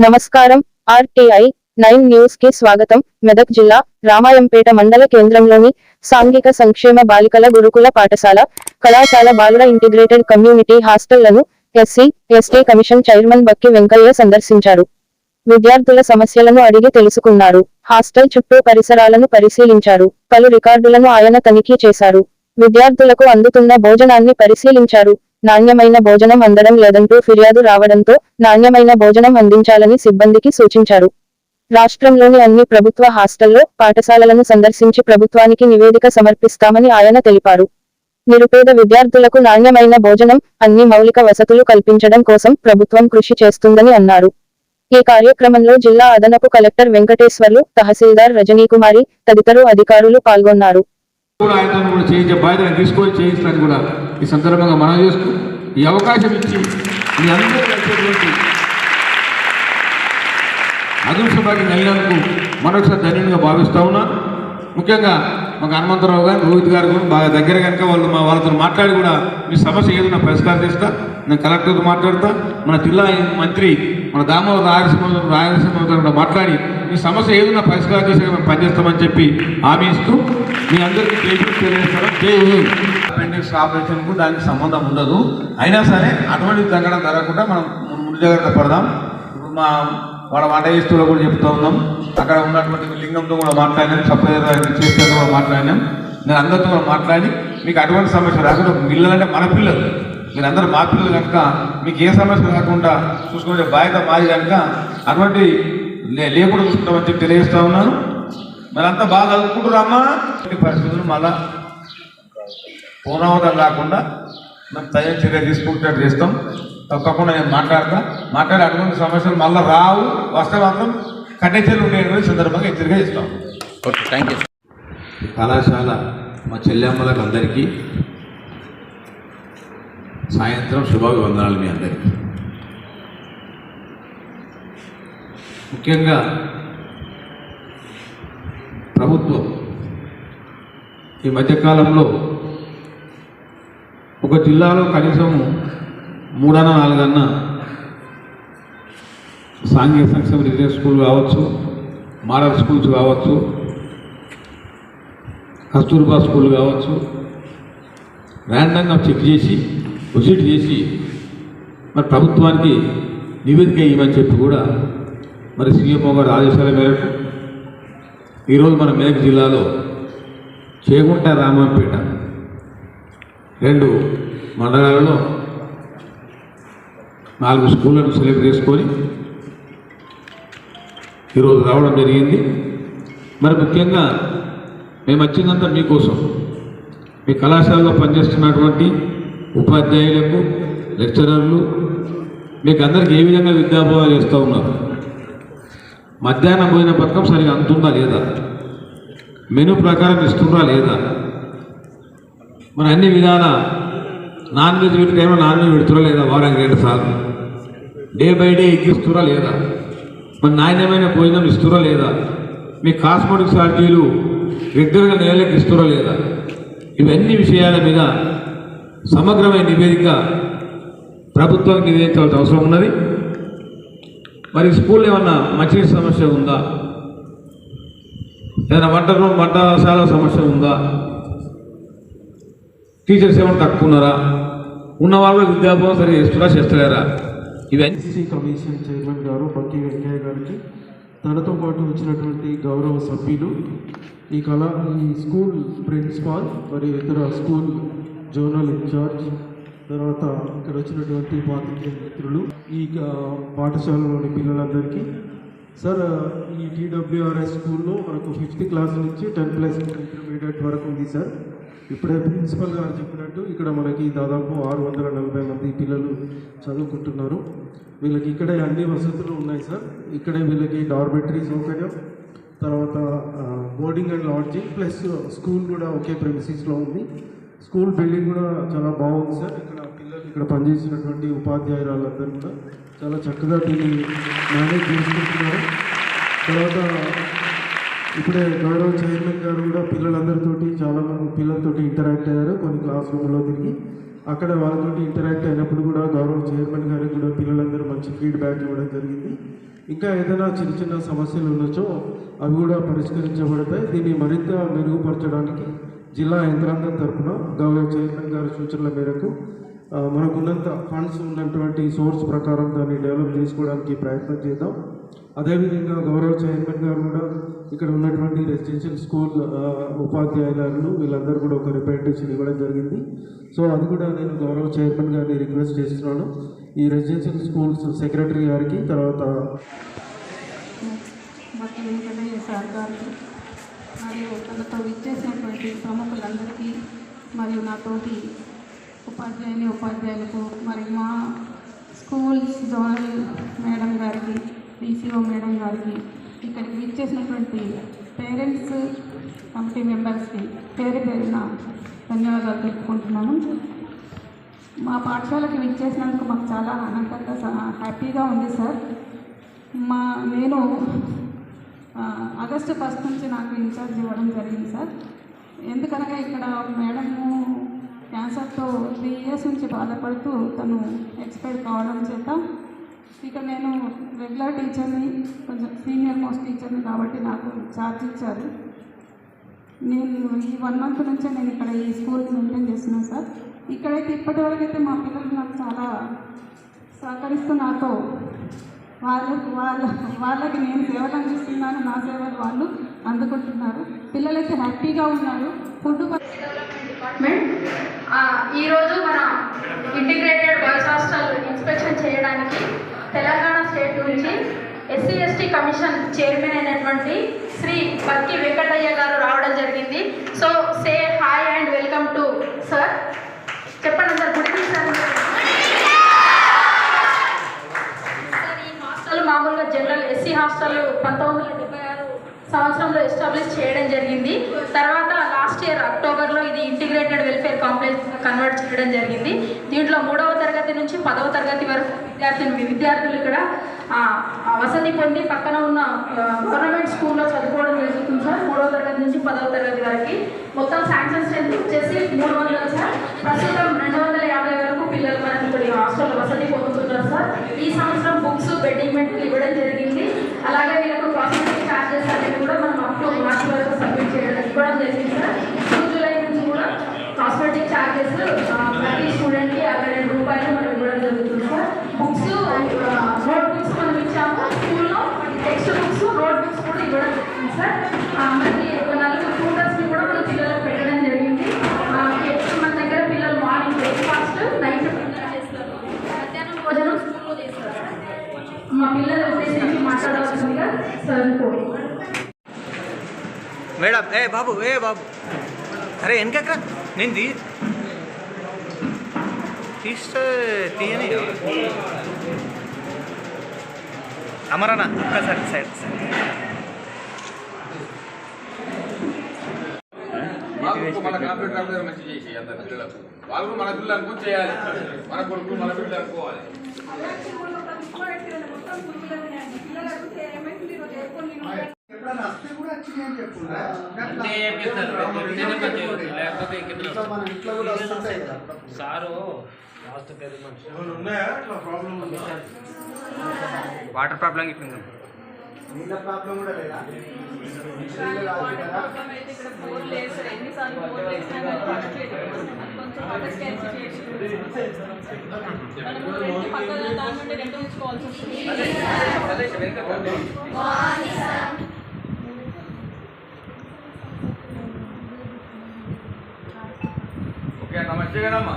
నమస్కారం. RTI nine న్యూస్కి స్వాగతం. మెదక్ జిల్లా రామాయంపేట మండల కేంద్రంలోని సాంఘిక సంక్షేమ బాలికల గురుకుల పాఠశాల కళాశాల బాలుర integrated community హాస్టళ్ళను SC ST commission chairman Bakki Venkayya సందర్శించారు. విద్యార్థుల సమస్యలను అడిగి తెలుసుకున్నారు. హాస్టల్ చుట్టూ పరిసరాలను పరిశీలించారు. పలు రికార్డులను ఆయన తనిఖీ చేశారు. విద్యార్థులకు అందుతున్న భోజనాన్ని పరిశీలించారు. నాణ్యమైన భోజనం అందడం లేదంటూ ఫిర్యాదు రావడంతో నాణ్యమైన భోజనం అందించాలని సిబ్బందికి సూచించారు. రాష్ట్రంలోని అన్ని ప్రభుత్వ హాస్టల్లో పాఠశాలలను సందర్శించి ప్రభుత్వానికి నివేదిక సమర్పిస్తామని ఆయన తెలిపారు. నిరుపేద విద్యార్థులకు నాణ్యమైన భోజనం అన్ని మౌలిక వసతులు కల్పించడం కోసం ప్రభుత్వం కృషి చేస్తుందని అన్నారు. ఈ కార్యక్రమంలో జిల్లా అదనపు కలెక్టర్ వెంకటేశ్వర్లు తహసీల్దార్ రజనీకుమారి తదితరులు అధికారులు పాల్గొన్నారు. కూడా ఆయనతో కూడా చేయించే బాధ్యతను తీసుకొని చేయించడానికి కూడా ఈ సందర్భంగా మనం చేస్తూ ఈ అవకాశం ఇచ్చి మీ అందరూ వచ్చేటువంటి అదృష్టపడి అయినందుకు మరొకసారి ధన్యునిగా భావిస్తూ ఉన్నాను ముఖ్యంగా మాకు హనుమంతరావు గారు రోహిత్ గారు కూడా బాగా దగ్గర కనుక వాళ్ళు మా వాళ్ళతో మాట్లాడి కూడా మీ సమస్య ఏదైనా పరిష్కారం చేస్తా. నేను కలెక్టర్తో మాట్లాడతా. మన జిల్లా మంత్రి మన దామోదర రాయలసీమ రాయలసీమతో కూడా మాట్లాడి మీ సమస్య ఏదైనా పరిష్కారం చేసే మేము పనిచేస్తామని చెప్పి హామీ ఇస్తూ మీ అందరికీ జై తెలియజేస్తాను జై హింద్. అపెండిక్స్ ఆపరేషన్కు దానికి సంబంధం ఉండదు. అయినా సరే అటువంటి తగ్గడం జరగకుండా మనం ముందు జాగ్రత్త పడదాం. ఇప్పుడు మా వాళ్ళ వంట కూడా చెప్తా ఉన్నాం. అక్కడ ఉన్నటువంటి లింగంతో కూడా మాట్లాడినాం. సప్లైర్ చేస్తే కూడా మాట్లాడినాం. నేను అందరితో కూడా మాట్లాడి మీకు అటువంటి సమస్య రాకుండా పిల్లలంటే మన పిల్లలు. మీరు అందరూ మా పిల్లలు కనుక మీకు ఏ సమస్య రాకుండా చూసుకునే బాధ్యత మాది కనుక అటువంటి లే- లేకుండా చూసుకుంటామని చెప్పి తెలియజేస్తా ఉన్నాను. మరి అంతా బాగా చదువుకుంటున్నామా ఇటువంటి పరిస్థితులు మళ్ళా పునరావృతం కాకుండా మనం తగిన చర్య తీసుకుంటున్నట్టు చేస్తాం. తప్పకుండా నేను మాట్లాడతా. మాట్లాడే అటువంటి సమస్యలు మళ్ళీ రావు. వస్తే మాత్రం చర్యలు ఉండేటువంటి సందర్భంగా హెచ్చరిక చేస్తాం. Okay thank you. కళాశాల మా చెల్లెమ్మలకు అందరికీ సాయంత్రం శుభాభివందనాలు మీ అందరికీ. ముఖ్యంగా ప్రభుత్వం ఈ మధ్యకాలంలో ఒక జిల్లాలో కనీసం మూడన్న నాలుగన్న సాంఘిక సంక్షేమ రిజర్వ్ స్కూల్ కావచ్చు మోడల్ స్కూల్స్ కావచ్చు కస్తూర్బా స్కూల్ కావచ్చు ర్యాండంగా చెక్ చేసి విజిట్ చేసి మరి ప్రభుత్వానికి నివేదిక ఇవ్వమని చెప్పి కూడా మరి సీఎంఓ గారు ఆదేశాల మేరకు ఈరోజు మన మేదక్ జిల్లాలో చేగుంట రామంపేట రెండు మండలాలలో నాలుగు స్కూళ్ళను సెలెక్ట్ చేసుకొని ఈరోజు రావడం జరిగింది. మరి ముఖ్యంగా మేము వచ్చిందంతా మీకోసం. మీ కళాశాలలో పనిచేస్తున్నటువంటి ఉపాధ్యాయులకు లెక్చరర్లు మీకు అందరికీ ఏ విధంగా విద్యాభావాలు చేస్తూ ఉన్నారు? మధ్యాహ్నం భోజన పథకం సరిగా అందుతుందా లేదా? మెనూ ప్రకారం ఇస్తుందా లేదా? మరి అన్ని విధాల నాన్ వెజ్ వీటి నాన్ వెజ్ పెడుతురా లేదా? వారానికి రెండు సార్లు. డే బై డే ఎగ్గిస్తురా లేదా? మరి నాణ్యమైన భోజనం ఇస్తురా లేదా? మీ కాస్మెటిక్ ఛార్జీలు రెగ్యులర్గా నెలలకు ఇస్తురా లేదా? ఇవన్నీ విషయాల మీద సమగ్రమైన నివేదిక ప్రభుత్వానికి నివేదించాల్సిన అవసరం ఉన్నది. మరి స్కూల్లో ఏమన్నా మంచినీటి సమస్య ఉందా? ఏదైనా వంట రూమ్ వంటశాల సమస్య ఉందా? టీచర్స్ ఏమైనా తక్కువ ఉన్నారా? ఉన్న వాళ్ళు విద్యాభ్యాసం సరి చేస్తున్నా చేస్తలేరా? ఇవన్నీ కమిషన్ చైర్మన్ గారు బక్కి వెంకయ్య గారికి తనతో పాటు వచ్చినటువంటి గౌరవ సభ్యులు ఈ కళ ఈ స్కూల్ ప్రిన్సిపాల్ మరియు ఇతర స్కూల్ జోనల్ ఇన్ఛార్జ్ తర్వాత ఇక్కడ వచ్చినటువంటి పాత్రికేయ మిత్రులు ఈ పాఠశాలలోని పిల్లలందరికీ. సార్ ఈ టీడబ్ల్యూఆర్ఎస్ స్కూల్లో మనకు ఫిఫ్త్ క్లాస్ నుంచి టెన్త్ క్లాస్ ఇంటర్మీడియట్ వరకు ఉంది సార్. ఇప్పుడే ప్రిన్సిపల్ గారు చెప్పినట్టు ఇక్కడ మనకి దాదాపు ఆరు వందల నలభై మంది పిల్లలు చదువుకుంటున్నారు. వీళ్ళకి ఇక్కడే అన్ని వసతులు ఉన్నాయి సార్. ఇక్కడే వీళ్ళకి డార్మెటరీ సౌకర్యం తర్వాత boarding and lodging plus school కూడా ఒకే ప్రెమిసిస్లో ఉంది. స్కూల్ బిల్డింగ్ కూడా చాలా బాగుంది సార్. ఇక్కడ ఇక్కడ పనిచేసినటువంటి ఉపాధ్యాయురాలందరూ కూడా చాలా చక్కగా దీన్ని మేనేజ్ చేసుకుంటున్నారు. తర్వాత ఇప్పుడే గౌరవ చైర్మన్ గారు కూడా పిల్లలందరితోటి చాలా మంది పిల్లలతోటి ఇంటరాక్ట్ అయ్యారు కొన్ని క్లాస్ రూమ్లో తిరిగి. అక్కడ వాళ్ళతోటి ఇంటరాక్ట్ అయినప్పుడు కూడా గౌరవ చైర్మన్ గారికి కూడా పిల్లలందరూ మంచి ఫీడ్బ్యాక్ ఇవ్వడం జరిగింది. ఇంకా ఏదైనా చిన్న చిన్న సమస్యలు ఉండొచ్చో అవి కూడా పరిష్కరించబడతాయి. దీన్ని మరింత మెరుగుపరచడానికి జిల్లా యంత్రాంగం తరఫున గౌరవ చైర్మన్ గారి సూచనల మేరకు మనకున్నంత ఫండ్స్ ఉన్నటువంటి సోర్స్ ప్రకారం దాన్ని డెవలప్ చేసుకోవడానికి ప్రయత్నం చేద్దాం. అదేవిధంగా గౌరవ చైర్మన్ గారు కూడా ఇక్కడ ఉన్నటువంటి రెసిడెన్షియల్ స్కూల్ ఉపాధ్యాయులను వీళ్ళందరూ కూడా ఒక రిప్రజెంటేషన్ ఇవ్వడం జరిగింది. సో అది కూడా నేను గౌరవ చైర్మన్ గారిని రిక్వెస్ట్ చేస్తున్నాను. ఈ రెసిడెన్షియల్ స్కూల్స్ సెక్రటరీ గారికి తర్వాత మరియు తనతో విచ్చేసినటువంటి ప్రముఖులందరికీ మరియు నాతోటి ఉపాధ్యాయుని ఉపాధ్యాయులకు మరి మా స్కూల్స్ జోనల్ మేడం గారికి డీసీఓ మేడం గారికి ఇక్కడికి విచ్చేసినటువంటి పేరెంట్స్ కమిటీ మెంబర్స్కి పేరు పేరున ధన్యవాదాలు తెలుపుకుంటున్నాను. మా పాఠశాలకి విచ్చేసినందుకు మాకు చాలా ఆనందంగా హ్యాపీగా ఉంది సార్. మా నేను ఆగస్టు ఫస్ట్ నుంచి నాకు ఇన్ఛార్జ్ ఇవ్వడం జరిగింది సార్. ఎందుకనగా ఇక్కడ మేడము క్యాన్సర్తో త్రీ ఇయర్స్ నుంచి బాధపడుతూ తను ఎక్స్పైర్ కావడం చేత ఇక నేను రెగ్యులర్ టీచర్ని కొంచెం సీనియర్ మోస్ట్ టీచర్ని కాబట్టి నాకు ఛార్జ్ ఇచ్చారు. నేను ఈ వన్ మంత్ నుంచే నేను ఇక్కడ ఈ స్కూల్కి మెయింటైన్ చేస్తున్నాను సార్. ఇక్కడైతే ఇప్పటివరకు అయితే మా పిల్లలు నాకు చాలా సహకరిస్తూ నాతో వాళ్ళకు వాళ్ళ వాళ్ళకి నేను సేవలు అందిస్తున్నాను నా సేవలు వాళ్ళు అందుకుంటున్నారు. పిల్లలైతే హ్యాపీగా ఉన్నారు. ఫుడ్ డిపార్ట్మెంట్ ఈరోజు మన ఇంటిగ్రేటెడ్ బాయ్స్ హాస్టల్ ఇన్స్పెక్షన్ చేయడానికి తెలంగాణ స్టేట్ నుంచి ఎస్సీ ఎస్టీ కమిషన్ చైర్మన్ అయినటువంటి శ్రీ బక్కి వెంకటయ్య గారు రావడం జరిగింది. So say hi and welcome to sir చెప్పండి sir good evening sir. Sir ఈ హాస్టల్ మామూలుగా జనరల్ ఎస్సీ హాస్టల్ పంతొమ్మిది వందల డెబ్బై ఆరు సంవత్సరంలో ఎస్టాబ్లిష్ చేయడం జరిగింది. తర్వాత లాస్ట్ ఇయర్ అక్టోబర్లో ఇది ఇంటిగ్రేటెడ్ వెల్ఫేర్ కాంప్లెక్స్ కన్వర్ట్ చేయడం జరిగింది. దీంట్లో మూడవ తరగతి నుంచి పదవ తరగతి వరకు విద్యార్థులు విద్యార్థులు ఇక్కడ వసతి పొంది పక్కన ఉన్న గవర్నమెంట్ స్కూల్లో చదువుకోవడం జరుగుతుంది సార్. మూడవ తరగతి నుంచి పదవ తరగతి వరకు మొత్తం శాంక్షన్ స్ట్రెంత్ వచ్చేసి మూడు వందలు సార్. ప్రస్తుతం రెండు వందల యాభై వరకు పిల్లలు మనకి ఇక్కడ హాస్టల్లో వసతి పొందుతున్నారు సార్. ఈ సంవత్సరం బుక్స్ బెడ్డింగ్ ఇవ్వడం జరిగింది. అలాగే వీళ్ళకు ప్రాసెస్ ఛార్జెస్ అనేవి కూడా మనం అప్లో మార్చి వరకు సబ్మిట్ చేయడం ఇవ్వడం జరిగింది సార్. టూ జూలై నుంచి కూడా కాస్మెటిక్ ఛార్జెస్ ప్రతి స్టూడెంట్కి అరవై రెండు రూపాయలు మనం ఇవ్వడం జరుగుతుంది సార్. బుక్స్ నోట్ బుక్స్ మనం ఇచ్చాము. స్కూల్లో టెక్స్ట్ బుక్స్ నోట్ బుక్స్ కూడా ఇవ్వడం జరుగుతుంది సార్. ఆ, మనకి ఒక నలుగురు ట్యూటర్స్ని కూడా మన పిల్లలకు పెట్టడం జరిగింది ఆ, ఎప్పుడు మన దగ్గర పిల్లలు మార్నింగ్ బ్రేక్ఫాస్ట్ నైట్ డిన్నర్ చేస్తారు మధ్యాహ్నం భోజనం స్కూల్లో చేస్తారు సార్. మా పిల్లల ఉద్దేశించి మాట్లాడాల్సిందిగా సార్ కోరి మేడం ఏ బాబు ఏ బాబు అరే వెనకక్క నేను తీ తీస్తే తీయని అమరనా ఒక్కసారి సైడ్ వాళ్ళకు మన కంప్యూటర్ కంప్యూటర్ మంచి చేసి అందరు పిల్లలకు వాళ్ళు కూడా మన పిల్లలు అనుకుని చేయాలి మన కొడుకు మన పిల్లలు అనుకోవాలి ఉన్నాయా? అట్లా ప్రాబ్లం ఉందా? వాటర్ ప్రాబ్లం ఇట్లా నీళ్ళ ప్రాబ్లం కూడా లేదా? ఓకే అన్న మంచిగానమ్మా